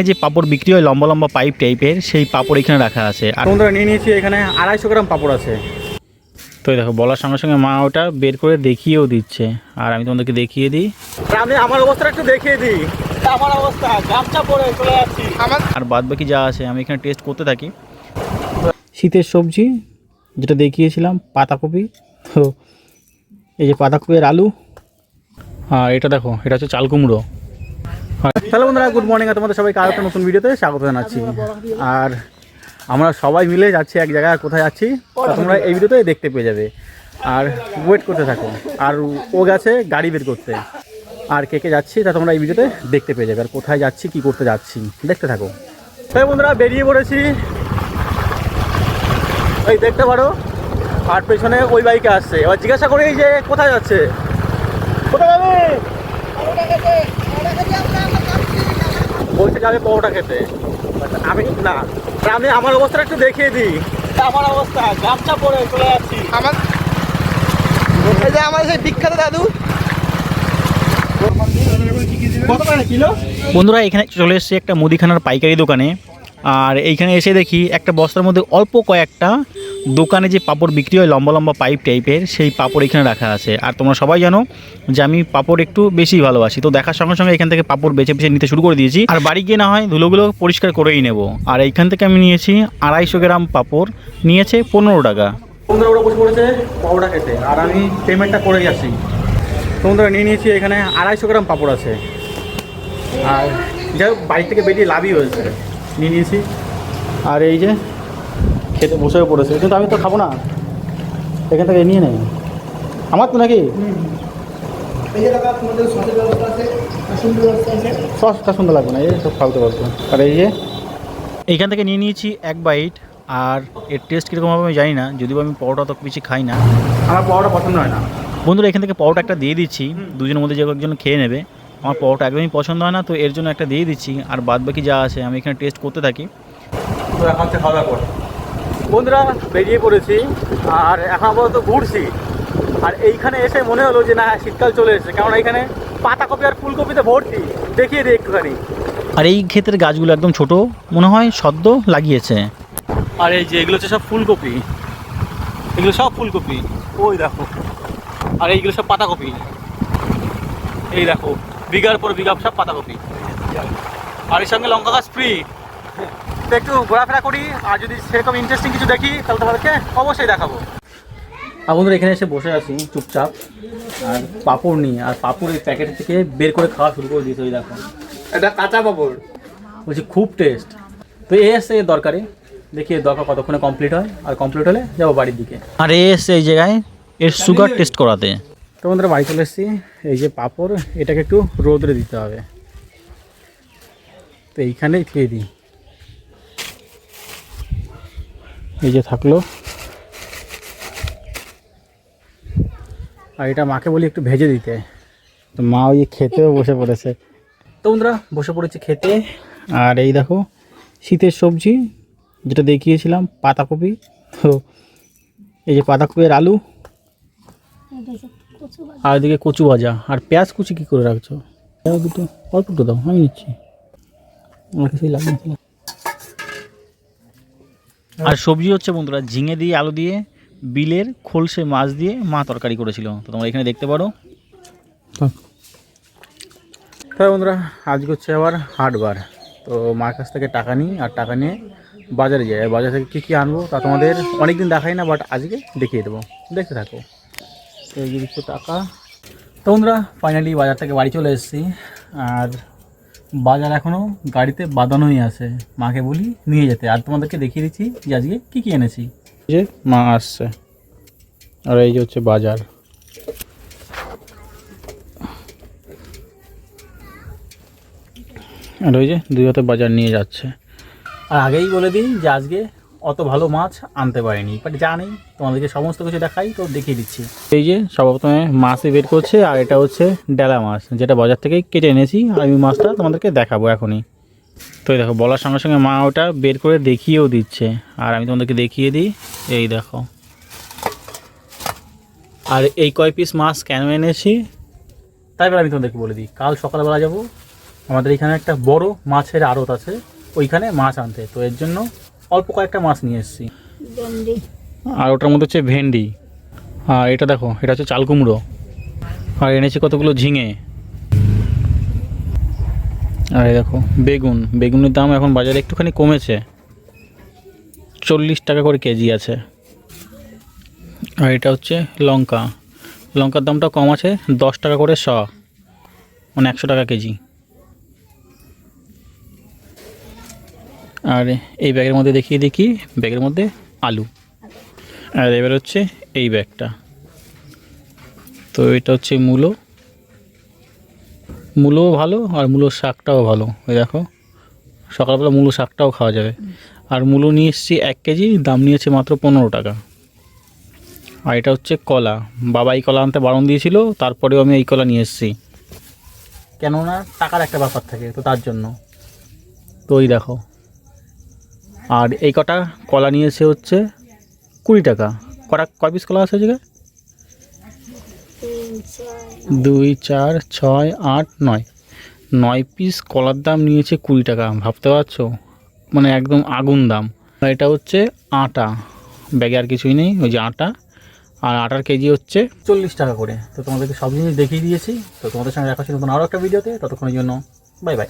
এই যে পাপড় বিক্রি হয় লম্বা লম্বা পাইপ টাইপের সেই পাপড় এখানে রাখা আছে। আর বন্ধুরা নিয়ে নিয়েছি এখানে আড়াইশো গ্রাম পাপড় আছে। তো এই দেখো বলার সঙ্গে সঙ্গে মা ওটা বের করে দেখিয়েও দিচ্ছে। আর আমি তোমাদেরকে দেখিয়ে দিই। আমি আমার অবস্থাটা একটু দেখিয়ে দিই। আমার অবস্থা গামছা পরে চলে যাচ্ছি। আর বাদ বাকি যা আছে আমি এখানে টেস্ট করতে থাকি। শীতের সবজি যেটা দেখিয়েছিলাম পাতাকপি। তো এই যে পাতাকপি আর আলু। আর এটা দেখো এটা হচ্ছে চাল কুমড়ো। হ্যালো বন্ধুরা গুড মর্নিং তোমাদের সবাইকে আরও একটা নতুন ভিডিওতে স্বাগত জানাচ্ছি। আর আমরা সবাই মিলে যাচ্ছি এক জায়গায়, কোথায় যাচ্ছি তোমরা এই ভিডিওতে দেখতে পেয়ে যাবে। আর ওয়েট করতে থাকো। আর ও গেছে গাড়ি বের করতে। আর কে কে যাচ্ছি তা তোমরা এই ভিডিওতে দেখতে পেয়ে যাবে। আর কোথায় যাচ্ছি, কি করতে যাচ্ছি, দেখতে থাকো। তাই বন্ধুরা, বেরিয়ে পড়েছি। ওই দেখতে পারো, আর পেছনে ওই বাইকে আসছে। এবার জিজ্ঞাসা করি যে কোথায় যাচ্ছে কোথায় যাবে বলছে যাবে পরোটা খেতে। আমি না আমি আমার অবস্থাটা একটু দেখিয়ে দিই। আমার অবস্থা গামছা পরে চলে যাচ্ছি। আমার এই যে আমার সেই বিখ্যাত দাদু। কত বন্ধুরা এখানে চলে এসেছি একটা মুদিখানার পাইকারি দোকানে। আর এইখানে এসে দেখি একটা বস্তার মধ্যে অল্প কয়েকটা দোকানে যে পাপড় বিক্রি হয় লম্বা লম্বা পাইপ টাইপের, সেই পাপড় এখানে রাখা আছে। আর তোমরা সবাই জানো যে আমি পাপড় একটু বেশি ভালোবাসি। তো দেখার সঙ্গে সঙ্গে এখান থেকে পাপড় বেছে বেছে নিতে শুরু করে দিয়েছি। আর বাড়ি গিয়ে না হয় ধুলোগুলো পরিষ্কার করেই নেব। আর এইখান থেকে আমি নিয়েছি আড়াইশো গ্রাম পাপড়, নিয়েছে পনেরো টাকা। বসে পড়েছে পরোটা খেতে। আর আমি পেমেন্টটা করে যাচ্ছি। তো বন্ধুরা নিয়ে নিয়েছি এখানে আড়াইশো গ্রাম পাপড় আছে। আর যাই হোক, বাড়ি থেকে বেরিয়ে লাভই হয়েছে। নিয়ে নিয়েছি। আর এই যে খেতে বসেও পড়েছে। কিন্তু আমি তো খাব না। এখান থেকে নিয়ে নেই। আমার তো নাকি? আর সুন্দর সসটা সুন্দর লাগবে না এই সব ফালতু ফালতু। আর এই যে এইখান থেকে নিয়ে নিয়েছি এক বাইট আর এর টেস্ট কীরকম হবে আমি জানি না যদিও আমি পরোটা তো বেশি খাই না। আমার পরোটা পছন্দ হয় না। বন্ধুরা এখান থেকে পরোটা একটা দিয়ে দিচ্ছি। দুজনের মধ্যে যে একজন খেয়ে নেবে। আমার পরোটা একদমই পছন্দ হয় না তো এর জন্য একটা দিয়ে দিচ্ছি আর বাদ বাকি যা আছে আমি এখানে টেস্ট করতে থাকি। তো এখন খাওয়া দাওয়া বন্ধুরা বেরিয়ে পড়েছি আর এখন আপাতত ঘুরছি। আর এইখানে এসে মনে হলো যে না শীতকাল চলে এসেছে কারণ এখানে পাতাকপি আর ফুলকপিতে ভর্তি। দেখিয়ে দিই একটুখানি। আর এই ক্ষেতের গাছগুলো একদম ছোট মনে হয় সদ্য লাগিয়েছে। আর এই যে এগুলো হচ্ছে সব ফুলকপি। এগুলো সব ফুলকপি। ওই দেখো। আর এইগুলো সব পাতাকপি। এই দেখো। বিঘার পর বিঘা সব পাতাকপি আর এর সঙ্গে লঙ্কা গাছ ফ্রি তো একটু ঘোরাফেরা করি আর যদি সেরকম ইন্টারেস্টিং কিছু দেখি তাহলে তোমাদেরকে অবশ্যই দেখাবো। আর বন্ধুরা এখানে এসে বসে আছি চুপচাপ। আর পাপড় নিয়ে আর পাপড় এই প্যাকেট থেকে বের করে খাওয়া শুরু করে দিয়েছে ওই দেখো। এটা কাঁচা পাপড়। বলছি খুব টেস্ট তো এ এসে এর দরকারে দেখি এর দরকার কতক্ষণে কমপ্লিট হয়। আর কমপ্লিট হলে যাব বাড়ির দিকে। আর এ এসছে এই জায়গায় এর সুগার টেস্ট করাতে। তো বন্ধুরা, বাড়ি চলে এসেছি। এই যে পাঁপড়, এটাকে একটু রোদরে দিতে হবে। তো এইখানেই খেয়ে দিই। এই যে থাকল। আর এটা মাকে বলি একটু ভেজে দিতে। তো মা ওই খেতেও বসে পড়েছে। তো বন্ধুরা, বসে পড়েছে খেতে। আর এই দেখো, শীতের সবজি, যেটা দেখিয়েছিলাম, পাতাকপি। তো এই যে পাতাকপি আর আলু। আর এদিকে কচু ভাজা। আর পেঁয়াজ কুচি কী করে রাখছো? দাও দুটো অল্প একটু দাও আমি নিচ্ছি। আমার কিছুই লাগবে আর সবজি হচ্ছে বন্ধুরা ঝিঙে দিয়ে আলু দিয়ে বিলের খোলসে মাছ দিয়ে মা তরকারি করেছিল। তো তোমরা এখানে দেখতে পারো। তাই বন্ধুরা আজকে হচ্ছে আবার হাটবার। তো মার কাছ থেকে টাকা নিই আর টাকা নিয়ে বাজারে যাই। বাজার থেকে কী কী আনব তা তোমাদের অনেক দিন দেখাই না বাট আজকে দেখিয়ে দেবো। দেখতে থাকো। এই যে কিছু টাকা। তো বন্ধুরা ফাইনালি বাজার থেকে বাড়ি চলে এসেছি। আর বাজার এখনও গাড়িতে বাঁধানোই আছে। মাকে বলি নিয়ে যেতে। আর তোমাদেরকে দেখিয়ে দিচ্ছি যে আজকে কী কী এনেছি। যে মা আসছে। আর এই যে হচ্ছে বাজার। আর ওই যে দুই হাতে বাজার নিয়ে যাচ্ছে। আর আগেই বলে দিই যে আজকে অত ভালো মাছ আনতে পারিনি বাট জানি তোমাদেরকে সমস্ত কিছু দেখাই তো দেখিয়ে দিচ্ছি। এই যে সর্বপ্রথমে মাছই বের করছে আর এটা হচ্ছে ডেলা মাছ যেটা বাজার থেকে কেটে এনেছি আর আমি মাছটা তোমাদেরকে দেখাবো এখনই। তো এই দেখো বলার সঙ্গে সঙ্গে মা ওটা বের করে দেখিয়েও দিচ্ছে আর আমি তোমাদেরকে দেখিয়ে দিই এই দেখো। আর এই কয় পিস মাছ কেন এনেছি? তারপরে আমি তোমাদেরকে বলে দিই কাল সকালবেলা যাব আমাদের এখানে একটা বড় মাছের আড়ত আছে ওইখানে মাছ আনতে তো এর জন্য অল্প কয়েকটা মাছ নিয়ে এসেছি। আর ওটার মধ্যে হচ্ছে ভেন্ডি। আর এটা দেখো এটা হচ্ছে চাল কুমড়ো। আর এনেছি কতগুলো ঝিঙে। আর এই দেখো বেগুন। বেগুনের দাম এখন বাজারে একটুখানি কমেছে। চল্লিশ টাকা করে কেজি আছে। আর এটা হচ্ছে লঙ্কা। লঙ্কার দামটা কম আছে দশ টাকা করে শ। মানে একশো টাকা কেজি। আর এই ব্যাগের মধ্যে দেখিয়ে দেখি ব্যাগের মধ্যে আলু। আর এবার হচ্ছে এই ব্যাগটা। তো এটা হচ্ছে মূলো। মূলোও ভালো আর মূলোর শাকটাও ভালো। ওই দেখো, সকালবেলা মূলো শাকটাও খাওয়া যাবে। আর মূলো নিয়ে এসেছি এক কেজি, দাম নিয়েছে মাত্র পনেরো টাকা। আর এটা হচ্ছে কলা। বাবা এই কলা আনতে বারণ দিয়েছিল, তারপরেও আমি এই কলা নিয়ে এসেছি। কেননা টাকার একটা ব্যাপার থাকে তো তার জন্য। তো ওই দেখো আর এই কটা কলা নিয়েছে হচ্ছে কুড়ি টাকা। কটা, কয় পিস কলা আছে জায়গায় দুই, চার, ছয়, আট, নয়। নয় পিস কলার দাম নিয়েছে কুড়ি টাকা, ভাবতে পারছ? মানে একদম আগুন দাম। এটা হচ্ছে আটা। ব্যাগে আর কিছুই নেই, ওই যে আটা। আর আটার কেজি হচ্ছে চল্লিশ টাকা করে। তো তোমাদেরকে সব জিনিস দেখিয়ে দিয়েছি। তো তোমাদের সঙ্গে দেখা ছিল নতুন আরও একটা ভিডিওতে। ততক্ষণের জন্য বাই বাই